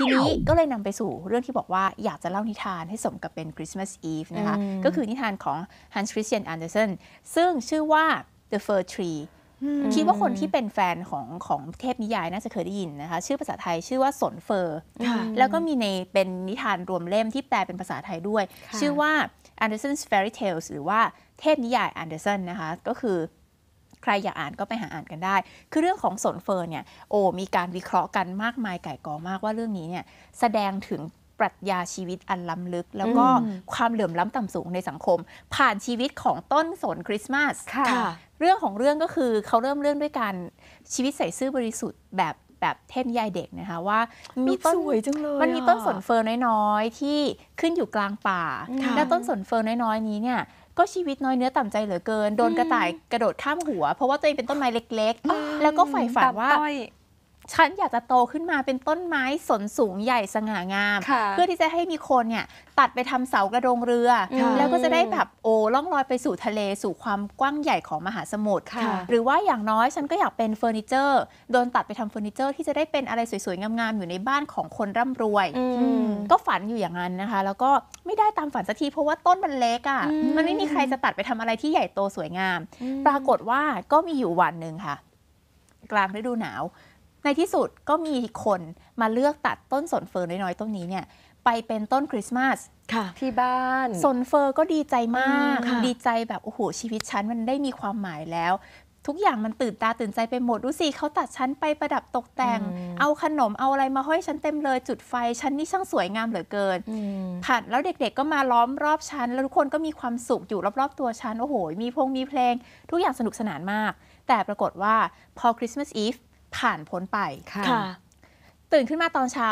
ทีนี้ก็เลยนำไปสู่เรื่องที่บอกว่าอยากจะเล่านิทานให้สมกับเป็น Christmas Eve นะคะอืมก็คือนิทานของ Hans Christian Andersen ซึ่งชื่อว่า The Fir Tree คิดว่าคนที่เป็นแฟนของของเทพนิยายน่าจะเคยได้ยินนะคะ ชื่อภาษาไทยชื่อว่าสนเฟอร์ค่ะแล้วก็มีในเป็นนิทานรวมเล่มที่แปลเป็นภาษาไทยด้วยค่ะชื่อว่า Andersen's Fairy Tales หรือว่าเทพนิยาย Andersen นะคะ ก็คือ ใครอยากอ่านก็ไปหาอ่านกันได้ คือเรื่องของสนเฟอร์เนี่ยโอ้มีการวิเคราะห์กันมากมายไก่กองมากว่าเรื่องนี้เนี่ยแสดงถึงปรัชญาชีวิตอันล้ำลึก แล้วก็อืมความเหลื่อมล้ำต่ำสูงในสังคม ผ่านชีวิตของต้นสนคริสต์มาสค่ะเรื่องของเรื่องก็คือเขาเริ่มเรื่องด้วยการชีวิตใส่ซื่อบริสุทธิ์แบบแบบเทพนิยายเด็กนะคะว่ามีมีต้นสวยจังเลยมันมีต้นสนเฟิร์นน้อยๆที่ขึ้นอยู่กลางป่าค่ะแล้วต้นสนเฟิร์นน้อยๆนี้เนี่ย ก็ชีวิตน้อยเนื้อต่ำใจเหลือเกิน โดนกระต่ายกระโดดข้ามหัว เพราะว่าตัวเองเป็นต้นไม้เล็ก ๆ แล้วก็ใฝ่ฝันว่าตับต้อย ฉันอยากจะโตขึ้นมาเป็นต้นไม้สนสูงใหญ่สง่างามค่ะเพื่อที่จะให้มีคนเนี่ยตัดไปทำเสากระโดงเรือค่ะแล้วก็จะได้แบบโอ้ล่องลอยไปสู่ทะเลสู่ความกว้างใหญ่ของมหาสมุทรค่ะหรือว่าอย่างน้อยฉันก็อยากเป็นเฟอร์นิเจอร์โดนตัดไปทำเฟอร์นิเจอร์ที่จะได้เป็นอะไรสวยๆงามๆอยู่ในบ้านของคนร่ำรวยอืมก็ฝันอยู่อย่างนั้นนะคะ แล้วก็ไม่ได้ตามฝันสักทีเพราะว่าต้นมันเล็กอะ่ะอืมมันไม่มีใครจะตัดไปทำอะไรที่ใหญ่โตสวยงาม ปรากฏว่าก็มีอยู่วันหนึ่งค่ะ กลางฤดูหนาว ในที่สุดก็มีคนมาเลือกตัดต้นสนเฟิร์นน้อยๆต้นนี้เนี่ยไปเป็นต้นคริสต์มาสค่ะที่บ้านสนเฟอร์ก็ดีใจมากอืมค่ะดีใจแบบโอ้โหชีวิตฉันมันได้มีความหมายแล้ว ทุกอย่างมันตื่นตาตื่นใจไปหมดดูสิเขาตัดฉันไปประดับตกแต่ง เอาขนมเอาอะไรมาห้อยฉันเต็มเลย จุดไฟฉันนี่ช่างสวยงามเหลือเกินอืมผ่านแล้วเด็กๆก็มาล้อมรอบฉันแล้วทุกคนก็มีความสุขอยู่รอบๆตัวฉันโอ้โห มีพงมีเพลง ทุกอย่างสนุกสนานมาก แต่ปรากฏว่าพอคริสต์มาสอีฟ ผ่านพ้นไป ค่ะ ค่ะ ตื่นขึ้นมาตอนเช้า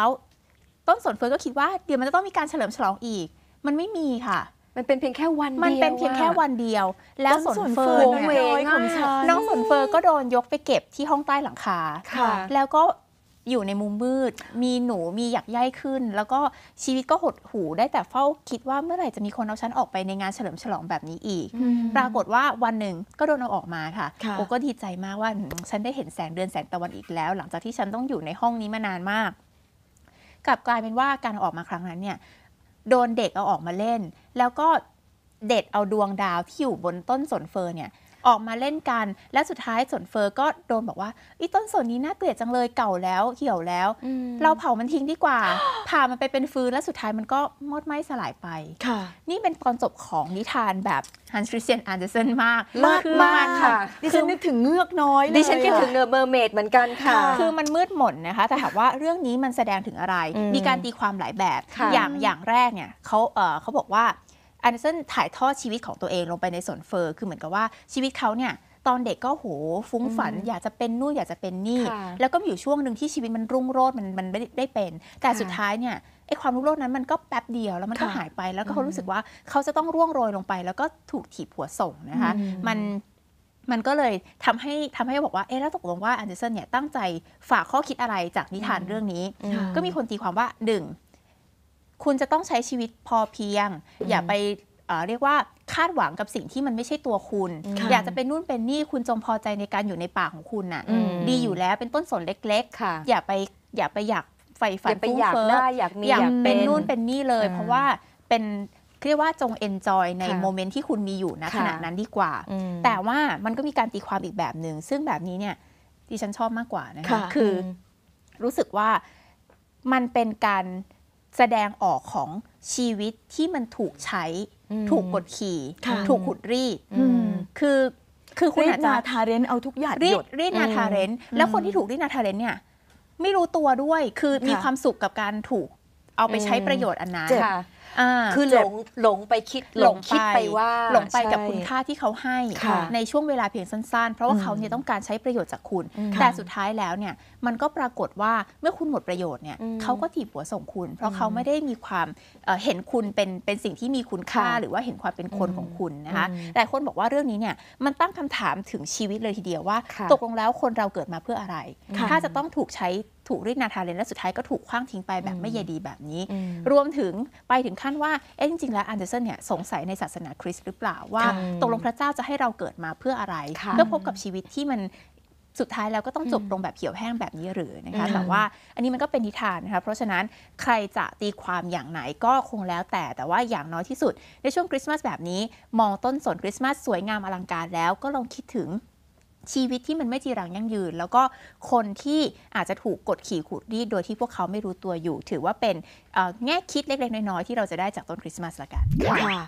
ต้นสนเฟิร์นก็คิดว่าเดี๋ยวมันจะต้องมีการเฉลิมฉลองอีก มันไม่มีค่ะ มันเป็นเพียงแค่วันมันดียวเป็นเพียงแค่อะวันเดียว แล้วสต้นนสนเฟิเฟิร์ร์นนเนี่ยน้อยๆของฉันน้องสนเฟิร์นก็โดนยกไปเก็บที่ห้องใต้หลังคา ค่ะ แล้วก็ อยู่ในมุมมืด มีหนูมีหยักใยขึ้น แล้วก็ชีวิตก็หดหูได้แต่เฝ้าคิดว่าเมื่อไหร่จะมีคนเอาฉันออกไปในงานเฉลิมฉลองแบบนี้อีก ปรากฏว่าวันหนึ่งก็โดนเอาออกมาค่ะค่ะโอก็ดีใจมากว่าอืมฉันได้เห็นแสงเดือนแสงตะวันอีกแล้ว หลังจากที่ฉันต้องอยู่ในห้องนี้มานานมากกลับกลายเป็นว่าการเอาออกมาครั้งนั้นเนี่ยโดนเด็กเอาออกมาเล่น แล้วก็เด็ดเอาดวงดาวที่อยู่บนต้นสนเฟิร์นเนี่ย ออกมาเล่นกัน และสุดท้ายสนเฟิร์นก็โดนบอกว่าอีต้นสนนี้น่าเกลียดจังเลยเก่าแล้วเหี่ยวแล้วอืมเราเผามันทิ้งดีกว่า ผ่ามันไปเป็นฟืนแล้วสุดท้ายมันก็มอดไหม้สลายไปค่ะนี่เป็นตอนจบของนิทานแบบ Hans Christian Andersen มากมากคือมากค่ะ ดิฉันนึกถึงเงือกน้อยเลยดิฉันคิดถึงอะเนอร์เมอร์เมดเหมือนกันค่ะ คือมันมืดหม่นนะคะ แต่ถามว่าเรื่องนี้มันแสดงถึงอะไรอืมมีการตีความหลายแบบค่ะอย่างอย่างแรกเนี่ยเขาเออเขาบอกว่า อันเดอร์สันถ่ายทอดชีวิตของตัวเองลงไปในสวนเฟอร์คือเหมือนกับว่าชีวิตเขาเนี่ยตอนเด็กก็โหฟุ้งฝัน อยากจะเป็นนู่นอยากจะเป็นนี่ค่ะแล้วก็มีอยู่ช่วงหนึ่งที่ชีวิตมันรุ่งโรจน์มันมันไม่ได้ได้เป็น แต่ค่ะสุดท้ายเนี่ยไอ้ความรุ่งโรจน์นั้นมันก็แป๊บเดียวแล้วมันก็ค่ะหายไปแล้วก็เขารู้สึกว่าเขาจะต้องร่วงโรยลงไป แล้วก็ถูกถีบหัวส่งนะคะอืมมันมันก็เลยทำให้ทำให้บอกว่าเอ๊ะแล้วตกลงว่าอันเดอร์สันเนี่ยตั้งใจฝากข้อคิดอะไรจากนิทานเรื่องนี้อืมก็มีคนตีความว่าหนึ่ง คุณจะต้องใช้ชีวิตพอเพียง อย่าไปเอ่อเรียกว่าคาดหวังกับสิ่งที่มันไม่ใช่ตัวคุณค่ะอยากจะเป็นนู่นเป็นนี่คุณจงพอใจในการอยู่ในป่าของคุณน่ะอืมดีอยู่แล้วเป็นต้นสนเล็กค่ะๆอย่าไปอย่าไปอยากใฝ่ฝัอนย่าไปฟุ้งอยากเฟ้อได้อยากมีอยากอยากเป็นเป็นนู่นเป็นนี่เลยอืมเพราะว่าเป็นเรียกว่าจง enjoy ในค่ะโมเมนต์ที่คุณมีอยู่นะค่ะขณะนั้นดีกว่าอืมแต่ว่ามันก็มีการตีความอีกแบบหนึ่งซึ่งแบบนี้เนี่ยดิฉันชอบมากกว่านะคะค่ะคืออรู้สึกว่ามันเป็นการ แสดงออกของชีวิตที่มันถูกใช้อืมถูกกดขี่ค่ะถูกขุดรีดอืมคือคือคุณรีอาดจจะนาทาเรนเอาทุกหยาดรีหยดดรีดนาทาเรนต์แล้วคนที่ถูกรีดนาทาเรนต์เนี่ย ไม่รู้ตัวด้วยคือมีค่ะความสุขกับการถูกเอาไปใช้อืมประโยชน์อันนั้นเจ็บ ค่ะอ่าคือหลงหลงไปคิดหลงคิดไปว่าหลงไปกับใช่คุณค่าที่เขาให้ค่ะในช่วงเวลาเพียงสั้นๆ เพราะว่าอืมเขาเนี่ยต้องการใช้ประโยชน์จากคุณอืมแต่สุดท้ายแล้วเนี่ยมันก็ปรากฏว่าเมื่อคุณหมดประโยชน์เนี่ยอืมเขาก็ถีบหัวส่งคุณ เพราะเขาไม่ได้มีความเอ่อเห็นคุณเป็นเป็นสิ่งที่มีคุณค่าค่ะหรือว่าเห็นความเป็นคนอืมของคุณนะคะอืมแต่คนบอกว่าเรื่องนี้เนี่ยมันตั้งคำถามถึงชีวิตเลยทีเดียวว่าค่ะตกลงแล้วคนเราเกิดมาเพื่ออะไรค่ะถ้าจะต้องถูกใช้ถูกรีดนาทาเลนและสุดท้ายก็ถูกคว้างทิ้งไปแบบไม่ใยดีแบบนี้อืมรวมถึงไปถึงขั้นว่า เอ๊ะจริงๆ แล้วอันเดอร์สันเนี่ยสงสัยในศาสนาคริสต์หรือเปล่าว่าค่ะตกลงพระเจ้าจะให้เราเกิดมาเพื่ออะไรค่ะเพื่อพบกับชีวิตที่มันสุดท้ายแล้วก็ต้องจบอืมลงแบบเขียวแห้งแบบนี้หรือนะคะอืมแต่ว่าอันนี้มันก็เป็นนิทานนะคะเพราะฉะนั้นใครจะตีความอย่างไหนก็คงแล้วแต่แต่ว่าอย่างน้อยที่สุด ในช่วงคริสต์มาสแบบนี้ มองต้นสนคริสต์มาสสวยงามอลังการแล้วก็ลองคิดถึง ชีวิตที่มันไม่จีรังยั่งยืน แล้วก็คนที่อาจจะถูกกดขี่ขูดรีดโดยที่พวกเขาไม่รู้ตัวอยู่ ถือว่าเป็นแง่คิดเล็กๆ น้อยๆ ที่เราจะได้จากต้นคริสต์มาสละกันค่ะ